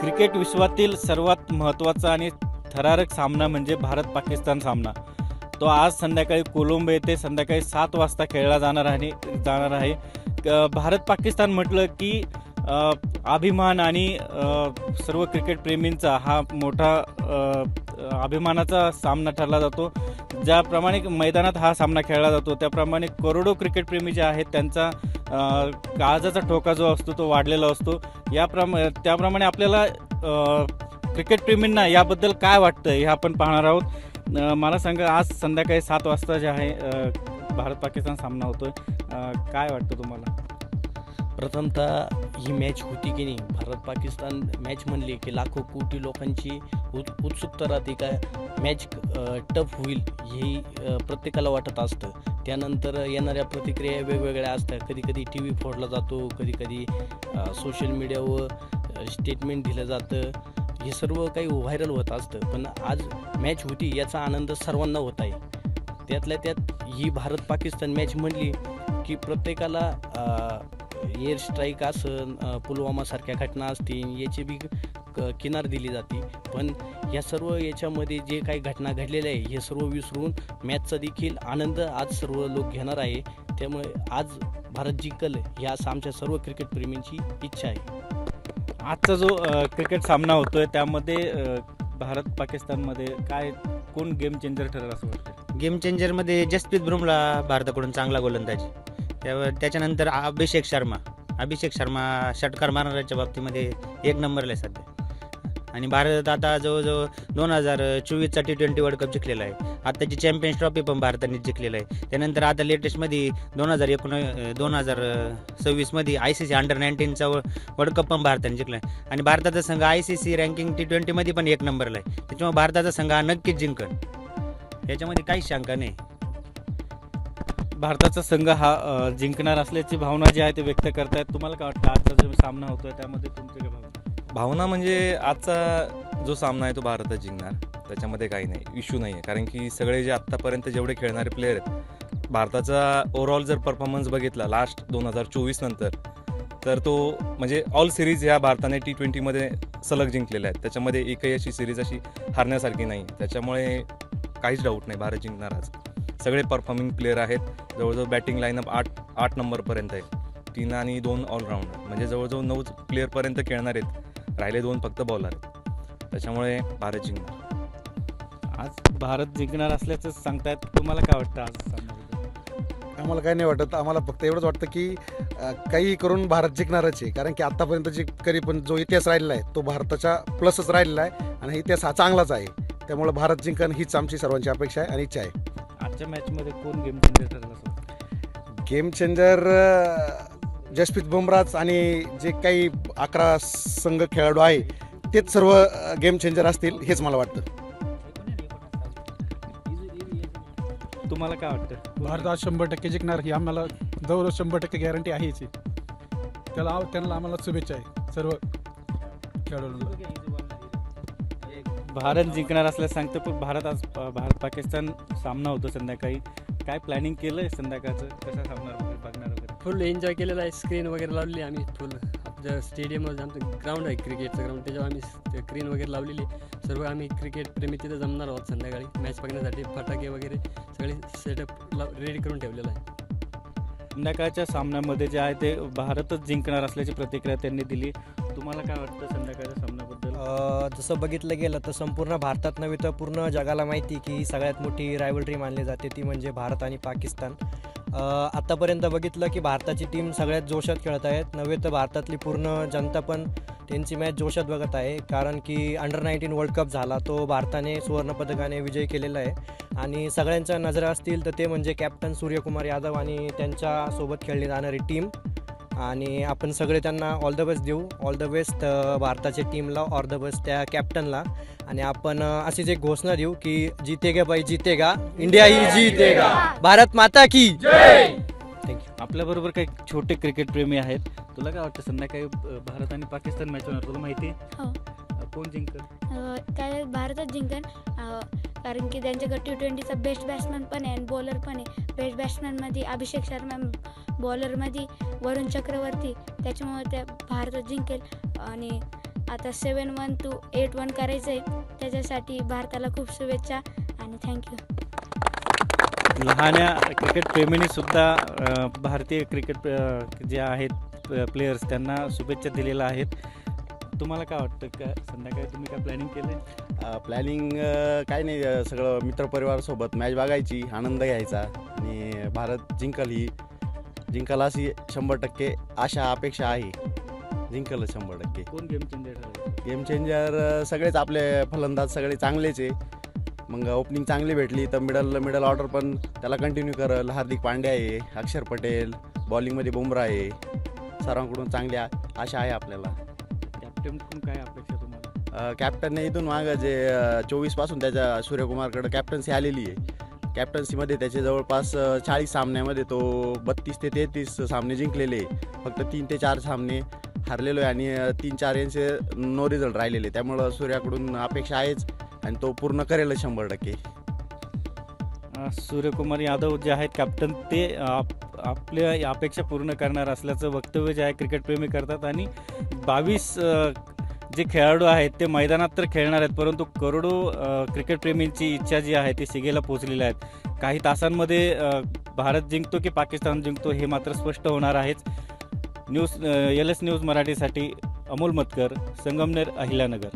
Cricket विश्वातील सर्वात महत्त्वाचा आणि थरारक सामना म्हणजे भारत पाकिस्तान सामना. तो आज संध्याकाळी कोलंबो येथे संध्याकाळी सात वाजता खेळला जाणार आहे जाणार आहे. भारत पाकिस्तान म्हटलं की अभिमान आणि सर्व क्रिकेटप्रेमींचा हा मोठा अभिमानाचा सामना ठरला जातो. ज्याप्रमाणे मैदानात हा सामना खेळला जातो त्याप्रमाणे करोडो क्रिकेटप्रेमी जे आहेत त्यांचा काळजाचा ठोका जो असतो तो वाढलेला असतो. याप्रमा त्याप्रमाणे आपल्याला क्रिकेटप्रेमींना याबद्दल काय वाटतं हे आपण पाहणार आहोत. मला सांगा आज संध्याकाळी सात वाजता जे आहे भारत पाकिस्तान सामना होतोय. काय वाटतं तुम्हाला? प्रथमतः ही मॅच होती की नाही? भारत पाकिस्तान मॅच म्हणली की लाखो कोटी लोकांची उत् उत्सुकता राहते का मॅच टफ होईल ही प्रत्येकाला वाटत असतं. त्यानंतर येणाऱ्या प्रतिक्रिया वेगवेगळ्या असतात. कधी कधी टी व्ही फोडला जातो कधी कधी सोशल मीडियावर स्टेटमेंट दिलं जातं. हे सर्व काही व्हायरल होत असतं. पण आज मॅच होती याचा आनंद सर्वांना होत आहे. त्यातल्या त्यात ही भारत पाकिस्तान मॅच म्हणली की प्रत्येकाला एअर स्ट्राईक असन पुलवामासारख्या घटना असतील याची बी किनार दिली जाते. पण या सर्व याच्यामध्ये जे काही घटना घडलेल्या आहे हे सर्व विसरून मॅचचा देखील आनंद आज सर्व लोक घेणार आहे. त्यामुळे आज भारत जिंकल ही आज आमच्या सर्व क्रिकेटप्रेमींची इच्छा आहे. आजचा जो क्रिकेट सामना होतोय त्यामध्ये भारत पाकिस्तानमध्ये काय कोण गेम चेंजर ठरेल असं वाटतं गेम चेंजरमध्ये जसप्रीत बुमला भारताकडून चांगला गोलंदाज. त्यावर त्याच्यानंतर अभिषेक शर्मा. अभिषेक शर्मा षटकार मारणाऱ्याच्या बाबतीमध्ये एक नंबरला आहे सध्या. आणि भारत आता जवळजवळ दोन हजार चोवीसचा टी ट्वेंटी वर्ल्ड कप जिंकलेला आहे. आत्ताची चॅम्पियन्स ट्रॉफी पण भारताने जिंकलेला आहे. त्यानंतर आता लेटेस्टमध्ये दोन हजार एकोण दोन हजार सव्वीसमध्ये आय सी सी अंडर नाईन्टीनचा वर्ल्ड कप पण भारताने जिंकला आहे आणि भारताचा संघ I C C ranking T ट्वेंटीमध्ये पण एक नंबरला आहे. त्याच्यामुळे भारताचा संघ हा नक्कीच जिंकन याच्यामध्ये काहीच शंका नाही. भारताचा संघ हा जिंकणार असल्याची भावना जी आहे ते व्यक्त करतायत. तुम्हाला काय वाटतं? आजचा जो सामना होतोय त्यामध्ये तुमची काय भावना भावना म्हणजे आजचा जो सामना आहे तो भारत जिंकणार. त्याच्यामध्ये काही नाही इश्यू नाही आहे. कारण की सगळे जे आत्तापर्यंत जेवढे खेळणारे प्लेयर आहेत भारताचा ओव्हरऑल जर परफॉर्मन्स बघितला लास्ट दोन हजार चोवीस नंतर तर तो म्हणजे ऑल सिरीज ह्या भारताने टी ट्वेंटीमध्ये सलग जिंकलेल्या आहेत. त्याच्यामध्ये एकही अशी सिरीज अशी हारण्यासारखी नाही. त्याच्यामुळे काहीच डाऊट नाही भारत जिंकणार आज. सगळे परफॉर्मिंग प्लेयर आहेत. जवळजवळ बॅटिंग लाईनअप आठ आठ नंबरपर्यंत आहे. तीन आणि दोन ऑलराऊंडर म्हणजे जवळजवळ नऊ प्लेअरपर्यंत खेळणार आहेत. राहिले दोन फक्त बॉलर आहेत त्याच्यामुळे भारत जिंकणार. आज भारत जिंकणार असल्याचं सांगतायत. तुम्हाला काय वाटतं आज? आम्हाला काही नाही वाटत. आम्हाला फक्त एवढंच वाटतं की काही करून भारत जिंकणारच आहे. कारण की आतापर्यंत जे कधी पण जो इतिहास राहिलेला आहे तो भारताच्या प्लसच राहिलेला आहे. आणि हा इतिहास हा चांगलाच आहे. त्यामुळे भारत जिंकण हीच आमची सर्वांची अपेक्षा आहे आणि इच्छा आहे. आजच्या मॅचमध्ये कोण गेम चेंजर ठरेल असं? गेम चेंजर जसप्रीत बुमराज आणि जे काही अकरा संघ खेळाडू आहे तेच सर्व गेम चेंजर असतील हेच मला वाटतं तुम्हाला काय वाटतं भारत आज शंभर टक्के जिंकणार ही आम्हाला जवळ शंभर टक्के गॅरंटी आहेच आहे. त्याला आव- त्यांना आम्हाला शुभेच्छा आहे सर्व खेळाडूंना भारत जिंकणार असल्याचं सांगतं पण भारत आज भारत पाकिस्तान सामना होतो संध्याकाळी. काय प्लॅनिंग केलंय संध्याकाळचं? कसा सामना वगैरे बघणार वगैरे? फुल एन्जॉय केलेला आहे स्क्रीन वगैरे लावलेली आहे आम्ही फुल आपल्या स्टेडियममध्ये आमचं ग्राउंड आहे क्रिकेटचं ग्राउंड त्याच्यावर आम्ही स्क्रीन वगैरे लावलेली आहे. सर्व आम्ही क्रिकेट प्रेमी तिथे जमणार आहोत संध्याकाळी. मॅच बघण्यासाठी फटाके वगैरे सगळे सेटअप रेडी करून ठेवलेलं आहे. संध्याकाळच्या सामन्यामध्ये जे आहे ते भारतच जिंकणार असल्याची प्रतिक्रिया त्यांनी दिली. तुम्हाला काय वाटतं संध्याकाळच्या सामन्याबद्दल? जसं बघितलं गेलं तर संपूर्ण भारतात नव्हे तर पूर्ण जगाला माहिती की ही सगळ्यात मोठी रायवलरी मानली जाते ती म्हणजे भारत आणि पाकिस्तान. आत्तापर्यंत बघितलं की भारताची टीम सगळ्यात जोशात खेळत आहेत. नव्हे तर भारतातली पूर्ण जनता पण त्यांची मॅच जोशात बघत आहे. कारण की अंडर नाईन्टीन वर्ल्ड कप झाला तो भारताने सुवर्णपदकाने विजय केलेला आहे. आणि सगळ्यांच्या नजरा असतील तर ते म्हणजे कॅप्टन सूर्यकुमार यादव आणि त्यांच्यासोबत खेळली जाणारी टीम आणि आपण सगळे त्यांना ऑल द बेस्ट देऊ. ऑल द बेस्ट भारताच्या टीमला ऑल द बेस्ट त्या कॅप्टनला आणि आपण अशीच एक घोषणा देऊ की जीतेगा बाई जीतेगा. इंडिया ही जीतेगा. भारत माता की थँक्यू आपल्याबरोबर काही छोटे क्रिकेट प्रेमी आहेत. तुला काय वाटतं संध्याकाळी भारत आणि पाकिस्तान मॅच होणार तुला माहिती आहे? हो. कोण जिंकल? काय भारतच जिंकन. कारण की त्यांच्याकडे टी ट्वेंटीचा बेस्ट बॅट्समॅन पण आहे आणि बॉलर पण आहे. बेस्ट बॅट्समॅनमध्ये अभिषेक शर्मा बॉलरमध्ये वरुण चक्रवर्ती. त्याच्यामुळे त्या भारतच जिंकेल. आणि आता seven one two eight one करायचं आहे त्याच्यासाठी भारताला खूप शुभेच्छा आणि थँक्यू लहान्या क्रिकेट प्रेमींनी सुद्धा अ, भारतीय क्रिकेट अ, जे आहेत प्लेयर्स त्यांना शुभेच्छा दिलेल्या आहेत. तुम्हाला काय वाटतं? का संध्याकाळी तुम्ही काय प्लॅनिंग केलं प्लॅनिंग काय नाही अ, सगळं मित्रपरिवारासोबत मॅच बघायची आनंद घ्यायचा आणि भारत जिंकल ही. जिंकल अशी शंभर टक्के आशा अपेक्षा आहे. जिंकल शंभर टक्के. कोण गेम चेंजर ठरेल गेम चेंजर सगळेच आपले फलंदाज सगळे चांगलेच आहे. मग ओपनिंग चांगली भेटली तर मिडल मिडल ऑर्डर पण त्याला कंटिन्यू करल. हार्दिक पांड्या आहे अक्षर पटेल बॉलिंगमध्ये बुमरा आहे. सर्वांकडून चांगली आ- आशा आहे आपल्याला. कॅप्टनकडून काय अपेक्षा तुम्हाला? कॅप्टनने इथून मागं जे चोवीसपासून त्याच्या सूर्यकुमारकडे कॅप्टन्सी आलेली आहे. कॅप्टन्सीमध्ये त्याचे जवळपास चाळीस सामन्यामध्ये तो बत्तीस ते तेहतीस सामने जिंकलेले. फक्त तीन ते चार सामने हारलेलो आहे आणि तीन चार यांचे नो रिझल्ट राहिलेले त्यामुळं सूर्याकडून अपेक्षा आहेच आणि तो पूर्ण करेलच शंभर टक्के. सूर्यकुमार यादव जे आहेत कॅप्टन ते आपल्या अपेक्षा पूर्ण करणार असल्याचं वक्तव्य जे आहे क्रिकेटप्रेमी करतात. आणि बावीस जे खेळाडू आहेत ते मैदानात तर खेळणार आहेत परंतु करोडो क्रिकेटप्रेमींची इच्छा जी आहे ती शिगेला पोचलेल्या आहेत. काही तासांमध्ये भारत जिंकतो की पाकिस्तान जिंकतो हे मात्र स्पष्ट होणार आहेच. न्यूज एल एस न्यूज मराठीसाठी अमोल मतकर संगमनेर अहिल्यानगर.